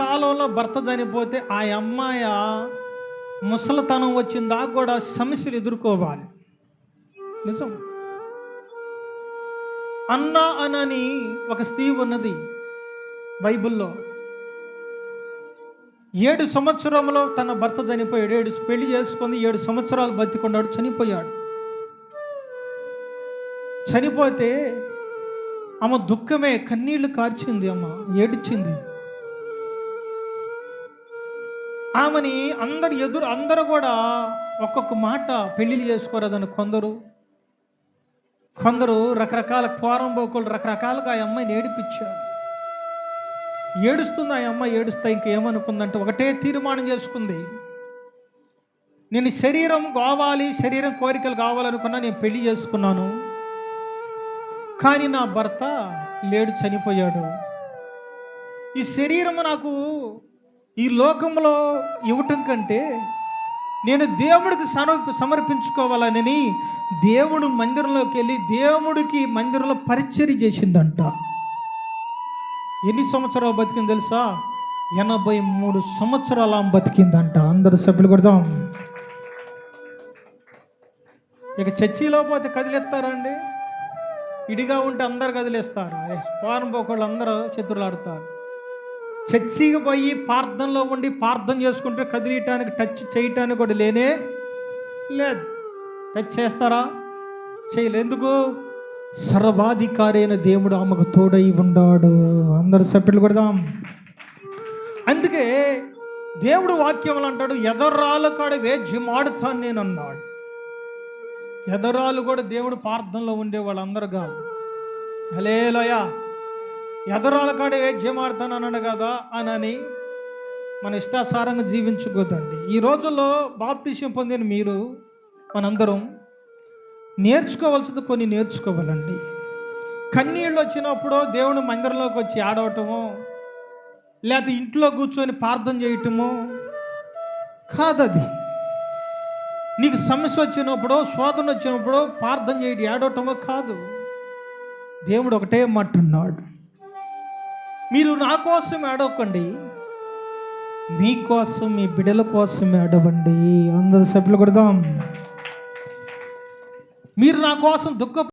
కాలంలో భర్త చనిపోతే ఆ అమ్మాయి ముసలితనం వచ్చిందా కూడా సమస్యలు ఎదుర్కోవాలి. నిజం? అన్న అనని ఒక స్త్రీ ఉన్నది బైబిల్లో. ఏడు సంవత్సరంలో తన భర్త చనిపోయాడు. ఏడు పెళ్ళి చేసుకుని ఏడు సంవత్సరాలు బతికున్నాడు. చనిపోయాడు. చనిపోతే ఆమె దుఃఖమే కన్నీళ్ళు కార్చింది అమ్మ ఏడ్చింది. ఆమెని అందరు ఎదురు అందరూ కూడా ఒక్కొక్క మాట పెళ్ళిళ్ళు చేసుకోరాదని కొందరు. కొందరు రకరకాల కోరంబోకులు రకరకాలుగా ఆ అమ్మాయిని ఏడిపించారు. ఏడుస్తుంది ఆ అమ్మాయి ఏడుస్తా ఇంకేమనుకుందంటే ఒకటే తీర్మానం చేసుకుంది. నేను శరీరం కావాలి శరీరం కోరికలు కావాలనుకున్నా నేను పెళ్ళి చేసుకున్నాను. కానీ నా భర్త లేడు చనిపోయాడు. ఈ శరీరం నాకు ఈ లోకంలో ఇవ్వటం కంటే నేను దేవుడికి సమ సమర్పించుకోవాలని దేవుడు మందిరంలోకి వెళ్ళి దేవుడికి మందిరంలో పరిచర్య చేసిందంట. ఎన్ని సంవత్సరాలు బతికింది తెలుసా? ఎనభై మూడు సంవత్సరాల బతికిందంట. అందరు సభ్యులు కొడదాం. ఇక చర్చిలో పోతే కదిలేస్తారండి. ఇడిగా ఉంటే అందరు కదిలేస్తారు. పారం పోకోళ్ళు అందరూ ఆడతారు చర్చికి పోయి ప్రార్థనలో ఉండి ప్రార్థన చేసుకుంటే కదిలియటానికి టచ్ చేయటానికి కూడా లేనే లేదు. టచ్ చేస్తారా? చేయలేదు. ఎందుకు? సర్వాధికారి అయిన దేవుడు ఆమెకు తోడై ఉన్నాడు అందరు సభ్యులు కొడదాం. అందుకే దేవుడు వాక్యములు అంటాడు ఎదర్రాలు కాడ వేజ్యమాడుతాను నేను అన్నాడు ఎదరాలు కూడా దేవుడు ప్రార్థనలో ఉండే వాళ్ళందరూ కాదు. హలేలోయా ఎదరాల కాడ వేద్యం ఆడుతానన్నాడు కదా అని మన ఇష్టాసారంగా జీవించుకోదండి. ఈ రోజుల్లో బాప్తిష్యం పొందిన మీరు మనందరం నేర్చుకోవాల్సింది కొన్ని నేర్చుకోవాలండి. కన్నీళ్ళు వచ్చినప్పుడు దేవుని మందిరంలోకి వచ్చి ఆడవటము లేకపోతే ఇంట్లో కూర్చొని ప్రార్థన చేయటము కాదది. నీకు సమస్య వచ్చినప్పుడు శోధన వచ్చినప్పుడు ప్రార్థన చేయడం ఏడవటమో కాదు. దేవుడు ఒకటే మట్టున్నాడు మీరు నా కోసం ఏడవకండి. మీకోసం మీ బిడ్డల కోసం ఏడవండి. అందరు సభ్యులు కొడదాం. మీరు నా కోసం దుఃఖ